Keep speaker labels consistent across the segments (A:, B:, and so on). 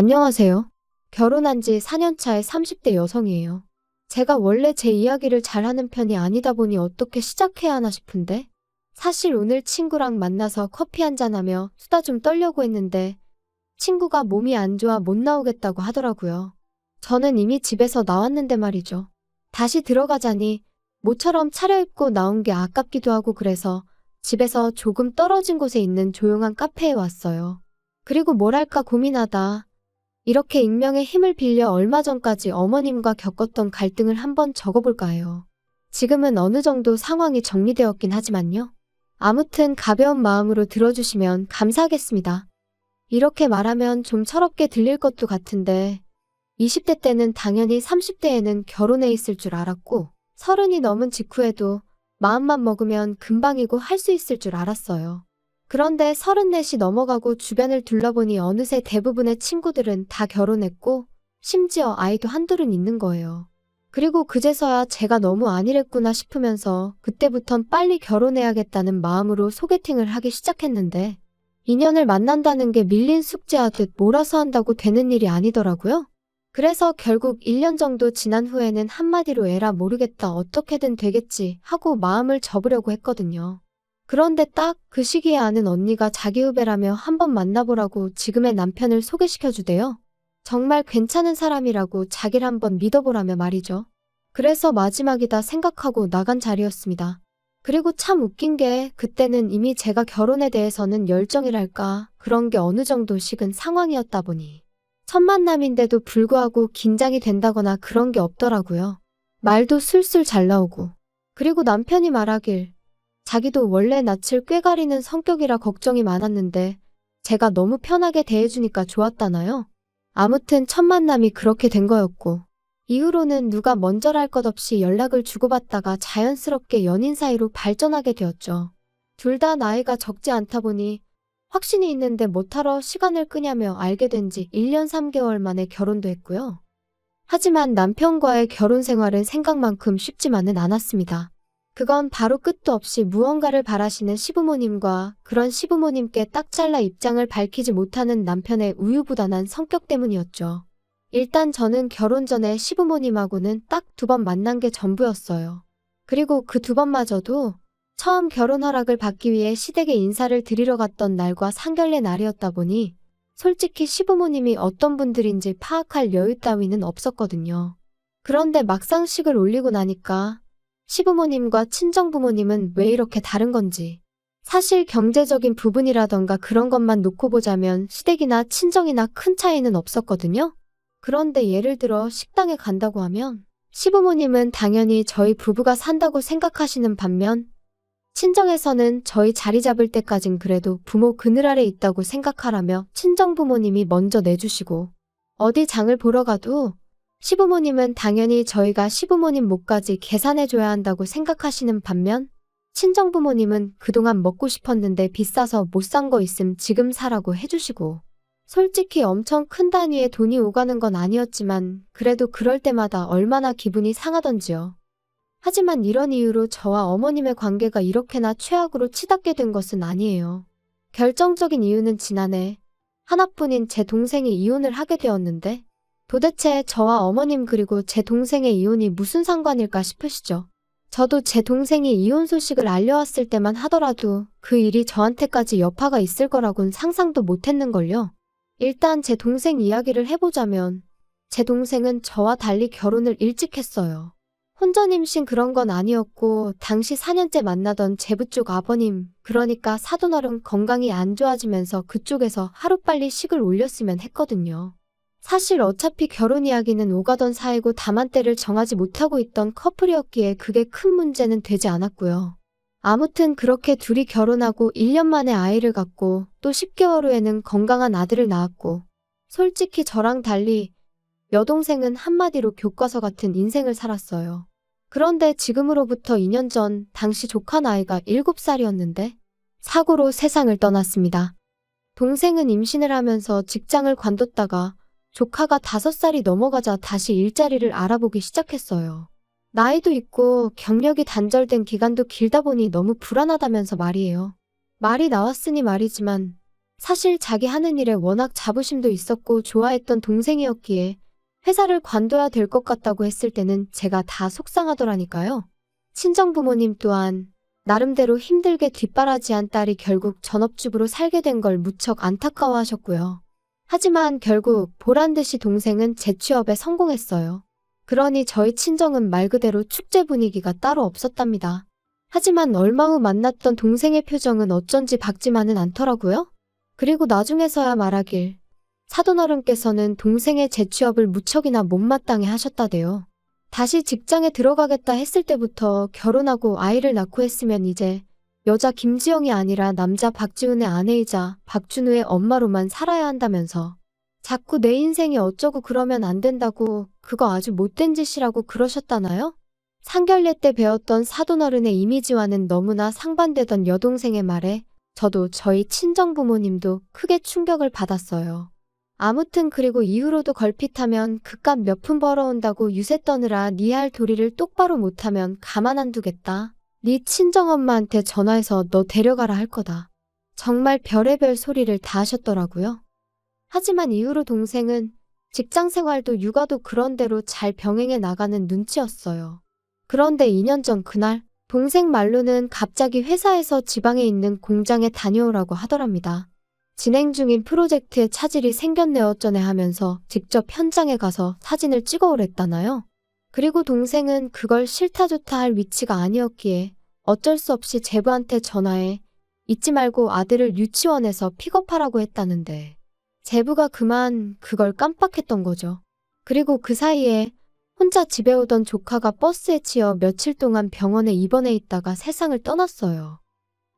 A: 안녕하세요. 결혼한 지 4년 차의 30대 여성이에요. 제가 원래 제 이야기를 잘하는 편이 아니다 보니 어떻게 시작해야 하나 싶은데 사실 오늘 친구랑 만나서 커피 한잔하며 수다 좀 떨려고 했는데 친구가 몸이 안 좋아 못 나오겠다고 하더라고요. 저는 이미 집에서 나왔는데 말이죠. 다시 들어가자니 모처럼 차려입고 나온 게 아깝기도 하고 그래서 집에서 조금 떨어진 곳에 있는 조용한 카페에 왔어요. 그리고 뭘 할까 고민하다 이렇게 익명의 힘을 빌려 얼마 전까지 어머님과 겪었던 갈등을 한번 적어볼까 해요. 지금은 어느 정도 상황이 정리되었긴 하지만요. 아무튼 가벼운 마음으로 들어주시면 감사하겠습니다. 이렇게 말하면 좀 철없게 들릴 것도 같은데 20대 때는 당연히 30대에는 결혼해 있을 줄 알았고 서른이 넘은 직후에도 마음만 먹으면 금방이고 할 수 있을 줄 알았어요. 그런데 서른넷이 넘어가고 주변을 둘러보니 어느새 대부분의 친구들은 다 결혼했고 심지어 아이도 한둘은 있는 거예요. 그리고 그제서야 제가 너무 안일했구나 싶으면서 그때부턴 빨리 결혼해야겠다는 마음으로 소개팅을 하기 시작했는데 인연을 만난다는 게 밀린 숙제하듯 몰아서 한다고 되는 일이 아니더라고요. 그래서 결국 1년 정도 지난 후에는 한마디로 에라 모르겠다 어떻게든 되겠지 하고 마음을 접으려고 했거든요. 그런데 딱 그 시기에 아는 언니가 자기 후배라며 한번 만나보라고 지금의 남편을 소개시켜주대요. 정말 괜찮은 사람이라고 자기를 한번 믿어보라며 말이죠. 그래서 마지막이다 생각하고 나간 자리였습니다. 그리고 참 웃긴 게 그때는 이미 제가 결혼에 대해서는 열정이랄까 그런 게 어느 정도 식은 상황이었다 보니 첫 만남인데도 불구하고 긴장이 된다거나 그런 게 없더라고요. 말도 술술 잘 나오고 그리고 남편이 말하길 자기도 원래 낯을 꾀가리는 성격이라 걱정이 많았는데 제가 너무 편하게 대해주니까 좋았다나요? 아무튼 첫 만남이 그렇게 된 거였고 이후로는 누가 먼저랄 것 없이 연락을 주고받다가 자연스럽게 연인 사이로 발전하게 되었죠. 둘 다 나이가 적지 않다 보니 확신이 있는데 못하러 시간을 끄냐며 알게 된 지 1년 3개월 만에 결혼도 했고요. 하지만 남편과의 결혼 생활은 생각만큼 쉽지만은 않았습니다. 그건 바로 끝도 없이 무언가를 바라시는 시부모님과 그런 시부모님께 딱 잘라 입장을 밝히지 못하는 남편의 우유부단한 성격 때문이었죠. 일단 저는 결혼 전에 시부모님하고는 딱 두 번 만난 게 전부였어요. 그리고 그 두 번마저도 처음 결혼 허락을 받기 위해 시댁에 인사를 드리러 갔던 날과 상견례 날이었다 보니 솔직히 시부모님이 어떤 분들인지 파악할 여유 따위는 없었거든요. 그런데 막상 식을 올리고 나니까 시부모님과 친정부모님은 왜 이렇게 다른 건지. 사실 경제적인 부분이라던가 그런 것만 놓고 보자면 시댁이나 친정이나 큰 차이는 없었거든요. 그런데 예를 들어 식당에 간다고 하면 시부모님은 당연히 저희 부부가 산다고 생각하시는 반면 친정에서는 저희 자리 잡을 때까진 그래도 부모 그늘 아래 있다고 생각하라며 친정 부모님이 먼저 내주시고 어디 장을 보러 가도 시부모님은 당연히 저희가 시부모님 몫까지 계산해줘야 한다고 생각하시는 반면 친정 부모님은 그동안 먹고 싶었는데 비싸서 못 산 거 있음 지금 사라고 해주시고 솔직히 엄청 큰 단위의 돈이 오가는 건 아니었지만 그래도 그럴 때마다 얼마나 기분이 상하던지요. 하지만 이런 이유로 저와 어머님의 관계가 이렇게나 최악으로 치닫게 된 것은 아니에요. 결정적인 이유는 지난해 하나뿐인 제 동생이 이혼을 하게 되었는데 도대체 저와 어머님 그리고 제 동생의 이혼이 무슨 상관일까 싶으시죠? 저도 제 동생이 이혼 소식을 알려왔을 때만 하더라도 그 일이 저한테까지 여파가 있을 거라곤 상상도 못했는걸요. 일단 제 동생 이야기를 해보자면 제 동생은 저와 달리 결혼을 일찍 했어요. 혼전 임신 그런 건 아니었고 당시 4년째 만나던 제부 쪽 아버님 그러니까 사돈어른 건강이 안 좋아지면서 그쪽에서 하루빨리 식을 올렸으면 했거든요. 사실 어차피 결혼 이야기는 오가던 사이고 다만 때를 정하지 못하고 있던 커플이었기에 그게 큰 문제는 되지 않았고요. 아무튼 그렇게 둘이 결혼하고 1년 만에 아이를 갖고 또 10개월 후에는 건강한 아들을 낳았고 솔직히 저랑 달리 여동생은 한마디로 교과서 같은 인생을 살았어요. 그런데 지금으로부터 2년 전 당시 조카 나이가 7살이었는데 사고로 세상을 떠났습니다. 동생은 임신을 하면서 직장을 관뒀다가 조카가 5살이 넘어가자 다시 일자리를 알아보기 시작했어요. 나이도 있고 경력이 단절된 기간도 길다 보니 너무 불안하다면서 말이에요. 말이 나왔으니 말이지만 사실 자기 하는 일에 워낙 자부심도 있었고 좋아했던 동생이었기에 회사를 관둬야 될 것 같다고 했을 때는 제가 다 속상하더라니까요. 친정 부모님 또한 나름대로 힘들게 뒷바라지한 딸이 결국 전업주부로 살게 된 걸 무척 안타까워하셨고요. 하지만 결국 보란 듯이 동생은 재취업에 성공했어요. 그러니 저희 친정은 말 그대로 축제 분위기가 따로 없었답니다. 하지만 얼마 후 만났던 동생의 표정은 어쩐지 밝지만은 않더라고요. 그리고 나중에서야 말하길 사돈어른께서는 동생의 재취업을 무척이나 못마땅해 하셨다대요. 다시 직장에 들어가겠다 했을 때부터 결혼하고 아이를 낳고 했으면 이제 여자 김지영이 아니라 남자 박지훈의 아내이자 박준우의 엄마로만 살아야 한다면서 자꾸 내 인생이 어쩌고 그러면 안 된다고 그거 아주 못된 짓이라고 그러셨다나요? 상견례 때 배웠던 사돈어른의 이미지와는 너무나 상반되던 여동생의 말에 저도 저희 친정 부모님도 크게 충격을 받았어요. 아무튼 그리고 이후로도 걸핏하면 그깟 몇 푼 벌어온다고 유세 떠느라 네할 도리를 똑바로 못하면 가만 안 두겠다. 네 친정엄마한테 전화해서 너 데려가라 할 거다. 정말 별의별 소리를 다 하셨더라고요. 하지만 이후로 동생은 직장 생활도 육아도 그런대로 잘 병행해 나가는 눈치였어요. 그런데 2년 전 그날 동생 말로는 갑자기 회사에서 지방에 있는 공장에 다녀오라고 하더랍니다. 진행 중인 프로젝트에 차질이 생겼네 어쩌네 하면서 직접 현장에 가서 사진을 찍어오랬다나요? 그리고 동생은 그걸 싫다 좋다 할 위치가 아니었기에 어쩔 수 없이 제부한테 전화해 잊지 말고 아들을 유치원에서 픽업하라고 했다는데 제부가 그만 그걸 깜빡했던 거죠. 그리고 그 사이에 혼자 집에 오던 조카가 버스에 치여 며칠 동안 병원에 입원해 있다가 세상을 떠났어요.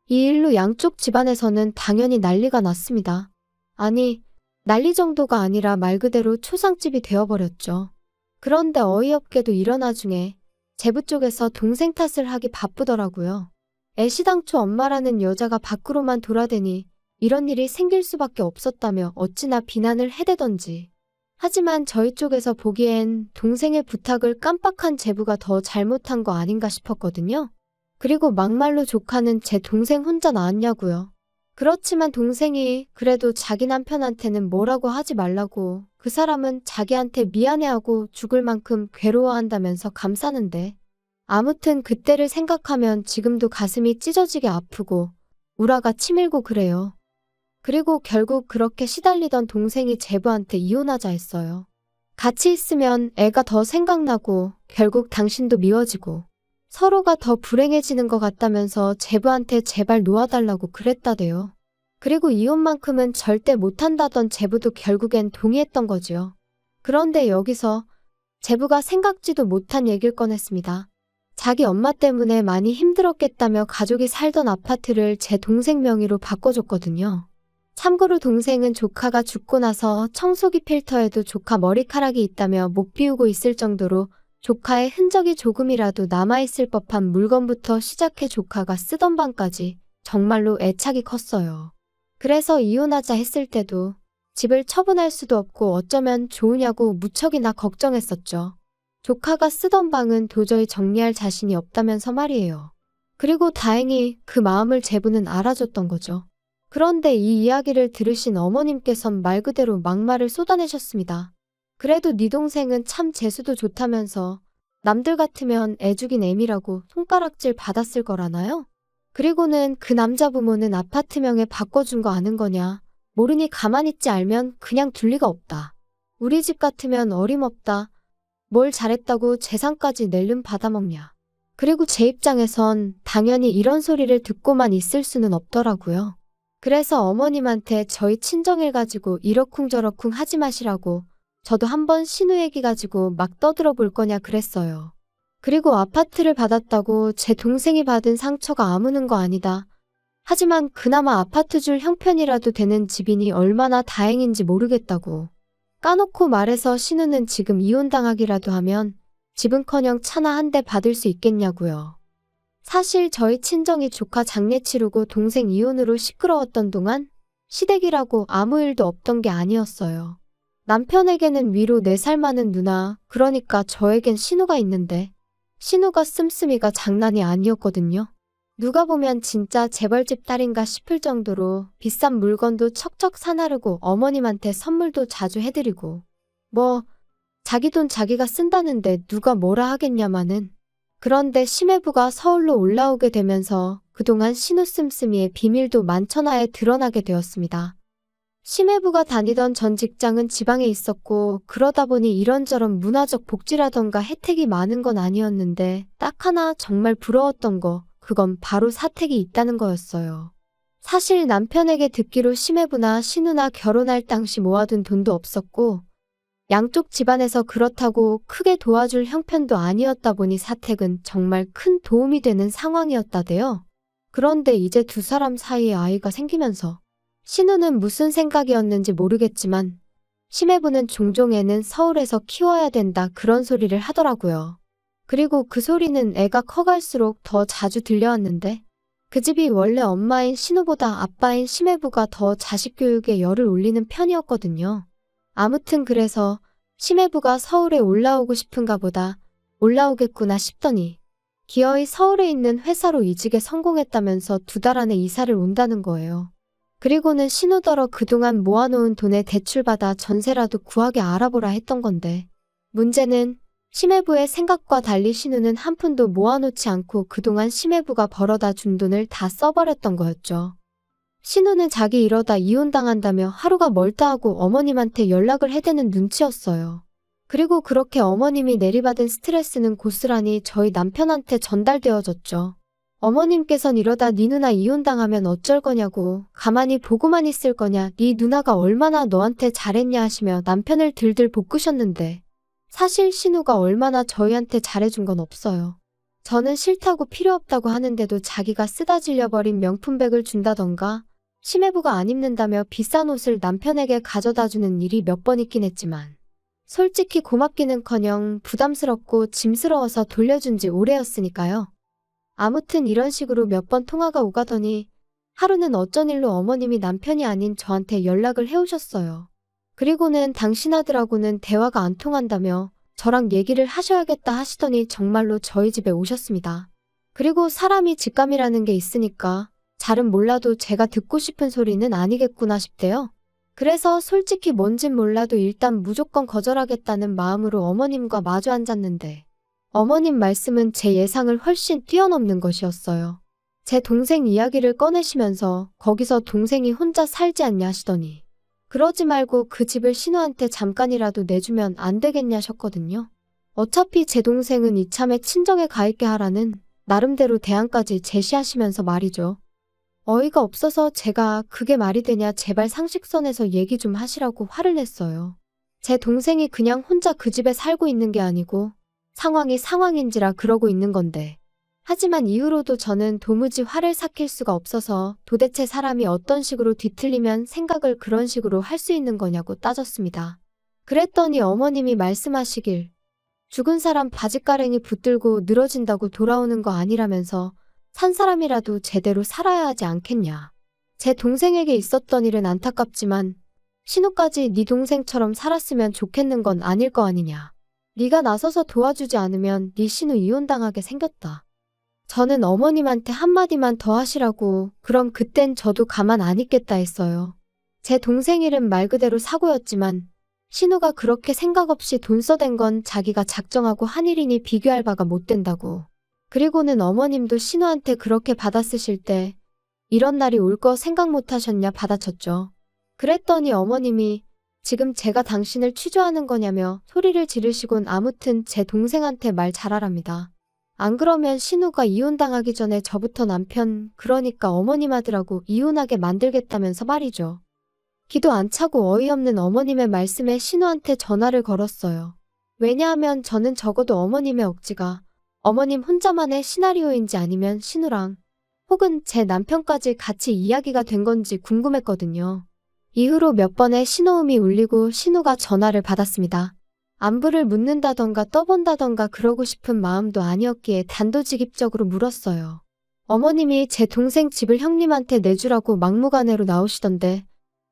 A: 이 일로 양쪽 집안에서는 당연히 난리가 났습니다. 아니, 난리 정도가 아니라 말 그대로 초상집이 되어버렸죠. 그런데 어이없게도 일어나 중에 제부 쪽에서 동생 탓을 하기 바쁘더라고요. 애시당초 엄마라는 여자가 밖으로만 돌아대니 이런 일이 생길 수밖에 없었다며 어찌나 비난을 해대던지. 하지만 저희 쪽에서 보기엔 동생의 부탁을 깜빡한 제부가 더 잘못한 거 아닌가 싶었거든요. 그리고 막말로 조카는 제 동생 혼자 낳았냐고요. 그렇지만 동생이 그래도 자기 남편한테는 뭐라고 하지 말라고 그 사람은 자기한테 미안해하고 죽을 만큼 괴로워한다면서 감싸는데 아무튼 그때를 생각하면 지금도 가슴이 찢어지게 아프고 우라가 치밀고 그래요. 그리고 결국 그렇게 시달리던 동생이 제부한테 이혼하자 했어요. 같이 있으면 애가 더 생각나고 결국 당신도 미워지고 서로가 더 불행해지는 것 같다면서 제부한테 제발 놓아달라고 그랬다대요. 그리고 이혼만큼은 절대 못한다던 제부도 결국엔 동의했던 거지요. 그런데 여기서 제부가 생각지도 못한 얘기를 꺼냈습니다. 자기 엄마 때문에 많이 힘들었겠다며 가족이 살던 아파트를 제 동생 명의로 바꿔줬거든요. 참고로 동생은 조카가 죽고 나서 청소기 필터에도 조카 머리카락이 있다며 못 비우고 있을 정도로 조카의 흔적이 조금이라도 남아있을 법한 물건부터 시작해 조카가 쓰던 방까지 정말로 애착이 컸어요. 그래서 이혼하자 했을 때도 집을 처분할 수도 없고 어쩌면 좋으냐고 무척이나 걱정했었죠. 조카가 쓰던 방은 도저히 정리할 자신이 없다면서 말이에요. 그리고 다행히 그 마음을 제부는 알아줬던 거죠. 그런데 이 이야기를 들으신 어머님께선 말 그대로 막말을 쏟아내셨습니다. 그래도 네 동생은 참 재수도 좋다면서 남들 같으면 애죽인 애미라고 손가락질 받았을 거라나요? 그리고는 그 남자 부모는 아파트명에 바꿔준 거 아는 거냐? 모르니 가만히 있지 알면 그냥 둘 리가 없다. 우리 집 같으면 어림없다. 뭘 잘했다고 재산까지 낼름 받아먹냐. 그리고 제 입장에선 당연히 이런 소리를 듣고만 있을 수는 없더라고요. 그래서 어머님한테 저희 친정일 가지고 이러쿵저러쿵 하지 마시라고 저도 한번 신우 얘기 가지고 막 떠들어 볼 거냐 그랬어요. 그리고 아파트를 받았다고 제 동생이 받은 상처가 아무는 거 아니다. 하지만 그나마 아파트 줄 형편이라도 되는 집이니 얼마나 다행인지 모르겠다고. 까놓고 말해서 신우는 지금 이혼당하기라도 하면 집은커녕 차나 한 대 받을 수 있겠냐고요. 사실 저희 친정이 조카 장례 치르고 동생 이혼으로 시끄러웠던 동안 시댁이라고 아무 일도 없던 게 아니었어요. 남편에게는 위로 4살 많은 누나, 그러니까 저에겐 신우가 있는데 신우가 씀씀이가 장난이 아니었거든요. 누가 보면 진짜 재벌집 딸인가 싶을 정도로 비싼 물건도 척척 사나르고 어머님한테 선물도 자주 해드리고 뭐 자기 돈 자기가 쓴다는데 누가 뭐라 하겠냐마는 그런데 심해부가 서울로 올라오게 되면서 그동안 신우 씀씀이의 비밀도 만천하에 드러나게 되었습니다. 심해부가 다니던 전 직장은 지방에 있었고 그러다 보니 이런저런 문화적 복지라던가 혜택이 많은 건 아니었는데 딱 하나 정말 부러웠던 거 그건 바로 사택이 있다는 거였어요. 사실 남편에게 듣기로 심해부나 신우나 결혼할 당시 모아둔 돈도 없었고 양쪽 집안에서 그렇다고 크게 도와줄 형편도 아니었다 보니 사택은 정말 큰 도움이 되는 상황이었다대요. 그런데 이제 두 사람 사이에 아이가 생기면서 신우는 무슨 생각이었는지 모르겠지만 심해부는 종종 애는 서울에서 키워야 된다 그런 소리를 하더라고요. 그리고 그 소리는 애가 커갈수록 더 자주 들려왔는데 그 집이 원래 엄마인 신우보다 아빠인 심해부가 더 자식 교육에 열을 올리는 편이었거든요. 아무튼 그래서 심해부가 서울에 올라오고 싶은가 보다 올라오겠구나 싶더니 기어이 서울에 있는 회사로 이직에 성공했다면서 두 달 안에 이사를 온다는 거예요. 그리고는 신우더러 그동안 모아놓은 돈에 대출받아 전세라도 구하게 알아보라 했던 건데 문제는 심해부의 생각과 달리 신우는 한 푼도 모아놓지 않고 그동안 심해부가 벌어다 준 돈을 다 써버렸던 거였죠. 신우는 자기 이러다 이혼당한다며 하루가 멀다 하고 어머님한테 연락을 해대는 눈치였어요. 그리고 그렇게 어머님이 내리받은 스트레스는 고스란히 저희 남편한테 전달되어졌죠. 어머님께선 이러다 네 누나 이혼당하면 어쩔 거냐고 가만히 보고만 있을 거냐 네 누나가 얼마나 너한테 잘했냐 하시며 남편을 들들 볶으셨는데 사실 신우가 얼마나 저희한테 잘해준 건 없어요. 저는 싫다고 필요 없다고 하는데도 자기가 쓰다 질려버린 명품백을 준다던가 심해부가 안 입는다며 비싼 옷을 남편에게 가져다 주는 일이 몇 번 있긴 했지만 솔직히 고맙기는커녕 부담스럽고 짐스러워서 돌려준 지 오래였으니까요. 아무튼 이런 식으로 몇 번 통화가 오가더니 하루는 어쩐 일로 어머님이 남편이 아닌 저한테 연락을 해오셨어요. 그리고는 당신 아들하고는 대화가 안 통한다며 저랑 얘기를 하셔야겠다 하시더니 정말로 저희 집에 오셨습니다. 그리고 사람이 직감이라는 게 있으니까 잘은 몰라도 제가 듣고 싶은 소리는 아니겠구나 싶대요. 그래서 솔직히 뭔진 몰라도 일단 무조건 거절하겠다는 마음으로 어머님과 마주 앉았는데 어머님 말씀은 제 예상을 훨씬 뛰어넘는 것이었어요. 제 동생 이야기를 꺼내시면서 거기서 동생이 혼자 살지 않냐 하시더니 그러지 말고 그 집을 신우한테 잠깐이라도 내주면 안 되겠냐셨거든요. 어차피 제 동생은 이참에 친정에 가 있게 하라는 나름대로 대안까지 제시하시면서 말이죠. 어이가 없어서 제가 그게 말이 되냐 제발 상식선에서 얘기 좀 하시라고 화를 냈어요. 제 동생이 그냥 혼자 그 집에 살고 있는 게 아니고 상황이 상황인지라 그러고 있는 건데. 하지만 이후로도 저는 도무지 화를 삭힐 수가 없어서 도대체 사람이 어떤 식으로 뒤틀리면 생각을 그런 식으로 할 수 있는 거냐고 따졌습니다. 그랬더니 어머님이 말씀하시길 죽은 사람 바지가랭이 붙들고 늘어진다고 돌아오는 거 아니라면서 산 사람이라도 제대로 살아야 하지 않겠냐. 제 동생에게 있었던 일은 안타깝지만 신우까지 네 동생처럼 살았으면 좋겠는 건 아닐 거 아니냐. 네가 나서서 도와주지 않으면 네 신우 이혼당하게 생겼다. 저는 어머님한테 한마디만 더 하시라고 그럼 그땐 저도 가만 안 있겠다 했어요. 제 동생 일은 말 그대로 사고였지만 신우가 그렇게 생각 없이 돈 써댄 건 자기가 작정하고 한 일이니 비교할 바가 못 된다고. 그리고는 어머님도 신우한테 그렇게 받아쓰실 때 이런 날이 올 거 생각 못 하셨냐 받아쳤죠. 그랬더니 어머님이 지금 제가 당신을 취조하는 거냐며 소리를 지르시곤 아무튼 제 동생한테 말 잘하랍니다. 안 그러면 신우가 이혼당하기 전에 저부터 남편, 그러니까 어머님 아들하고 이혼하게 만들겠다면서 말이죠. 기도 안 차고 어이없는 어머님의 말씀에 신우한테 전화를 걸었어요. 왜냐하면 저는 적어도 어머님의 억지가 어머님 혼자만의 시나리오인지 아니면 신우랑 혹은 제 남편까지 같이 이야기가 된 건지 궁금했거든요. 이후로 몇 번의 신호음이 울리고 신우가 전화를 받았습니다. 안부를 묻는다던가 떠본다던가 그러고 싶은 마음도 아니었기에 단도직입적으로 물었어요. 어머님이 제 동생 집을 형님한테 내주라고 막무가내로 나오시던데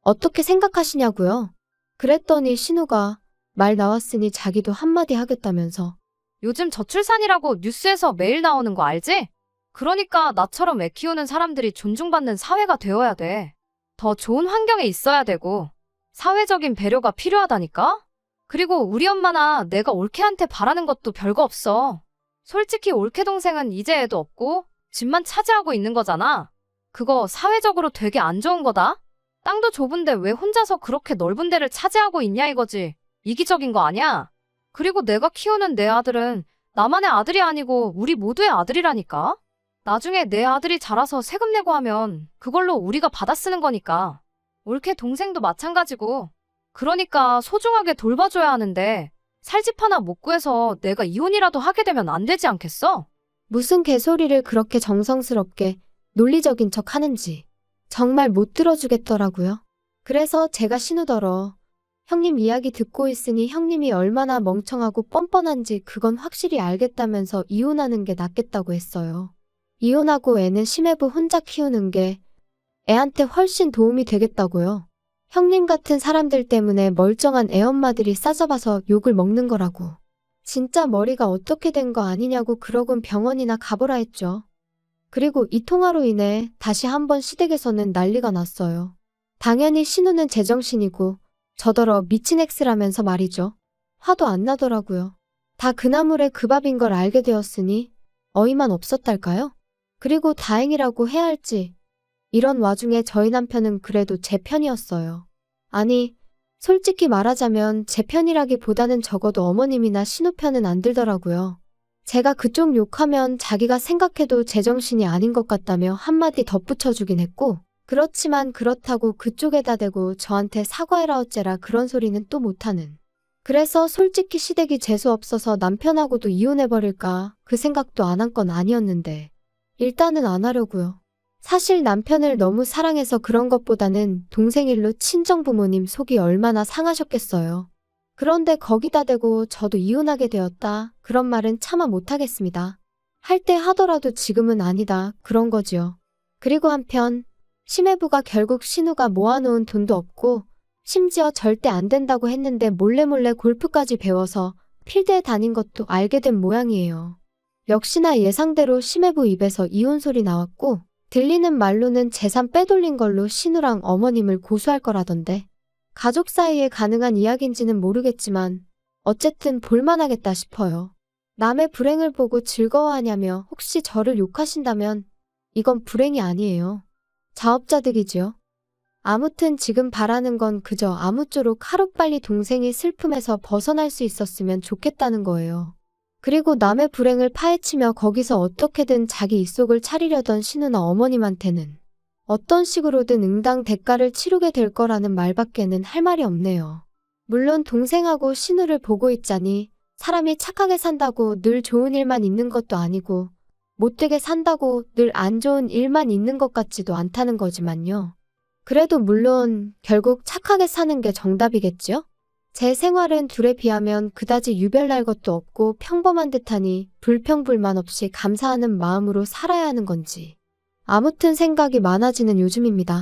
A: 어떻게 생각하시냐고요? 그랬더니 신우가 말 나왔으니 자기도 한마디 하겠다면서
B: 요즘 저출산이라고 뉴스에서 매일 나오는 거 알지? 그러니까 나처럼 애 키우는 사람들이 존중받는 사회가 되어야 돼. 더 좋은 환경에 있어야 되고, 사회적인 배려가 필요하다니까? 그리고 우리 엄마나 내가 올케한테 바라는 것도 별거 없어. 솔직히 올케 동생은 이제 애도 없고, 집만 차지하고 있는 거잖아. 그거 사회적으로 되게 안 좋은 거다? 땅도 좁은데 왜 혼자서 그렇게 넓은 데를 차지하고 있냐 이거지. 이기적인 거 아니야? 그리고 내가 키우는 내 아들은 나만의 아들이 아니고 우리 모두의 아들이라니까? 나중에 내 아들이 자라서 세금 내고 하면 그걸로 우리가 받아 쓰는 거니까. 올케 동생도 마찬가지고. 그러니까 소중하게 돌봐줘야 하는데 살집 하나 못 구해서 내가 이혼이라도 하게 되면 안 되지 않겠어?
A: 무슨 개소리를 그렇게 정성스럽게 논리적인 척 하는지 정말 못 들어주겠더라고요. 그래서 제가 신우더러 형님 이야기 듣고 있으니 형님이 얼마나 멍청하고 뻔뻔한지 그건 확실히 알겠다면서 이혼하는 게 낫겠다고 했어요. 이혼하고 애는 심해부 혼자 키우는 게 애한테 훨씬 도움이 되겠다고요. 형님 같은 사람들 때문에 멀쩡한 애 엄마들이 싸져봐서 욕을 먹는 거라고. 진짜 머리가 어떻게 된 거 아니냐고 그러곤 병원이나 가보라 했죠. 그리고 이 통화로 인해 다시 한번 시댁에서는 난리가 났어요. 당연히 신우는 제정신이고 저더러 미친 엑스라면서 말이죠. 화도 안 나더라고요. 다 그나물의 그 밥인 걸 알게 되었으니 어이만 없었달까요? 그리고 다행이라고 해야 할지 이런 와중에 저희 남편은 그래도 제 편이었어요. 아니, 솔직히 말하자면 제 편이라기보다는 적어도 어머님이나 신우 편은 안 들더라고요. 제가 그쪽 욕하면 자기가 생각해도 제정신이 아닌 것 같다며 한마디 덧붙여주긴 했고, 그렇지만 그렇다고 그쪽에다 대고 저한테 사과해라 어째라 그런 소리는 또 못하는. 그래서 솔직히 시댁이 재수 없어서 남편하고도 이혼해버릴까 그 생각도 안 한 건 아니었는데, 일단은 안 하려고요. 사실 남편을 너무 사랑해서 그런 것보다는 동생 일로 친정 부모님 속이 얼마나 상하셨겠어요. 그런데 거기다 대고 저도 이혼하게 되었다. 그런 말은 차마 못하겠습니다. 할 때 하더라도 지금은 아니다. 그런 거지요. 그리고 한편 심해부가 결국 신우가 모아놓은 돈도 없고 심지어 절대 안 된다고 했는데 몰래몰래 골프까지 배워서 필드에 다닌 것도 알게 된 모양이에요. 역시나 예상대로 심해부 입에서 이혼 소리 나왔고 들리는 말로는 재산 빼돌린 걸로 신우랑 어머님을 고소할 거라던데 가족 사이에 가능한 이야기인지는 모르겠지만 어쨌든 볼만하겠다 싶어요. 남의 불행을 보고 즐거워하냐며 혹시 저를 욕하신다면 이건 불행이 아니에요. 자업자득이지요. 아무튼 지금 바라는 건 그저 아무쪼록 하루빨리 동생이 슬픔에서 벗어날 수 있었으면 좋겠다는 거예요. 그리고 남의 불행을 파헤치며 거기서 어떻게든 자기 입속을 차리려던 신우나 어머님한테는 어떤 식으로든 응당 대가를 치르게 될 거라는 말밖에는 할 말이 없네요. 물론 동생하고 신우를 보고 있자니 사람이 착하게 산다고 늘 좋은 일만 있는 것도 아니고 못되게 산다고 늘 안 좋은 일만 있는 것 같지도 않다는 거지만요. 그래도 물론 결국 착하게 사는 게 정답이겠죠? 제 생활은 둘에 비하면 그다지 유별날 것도 없고 평범한 듯하니 불평불만 없이 감사하는 마음으로 살아야 하는 건지. 아무튼 생각이 많아지는 요즘입니다.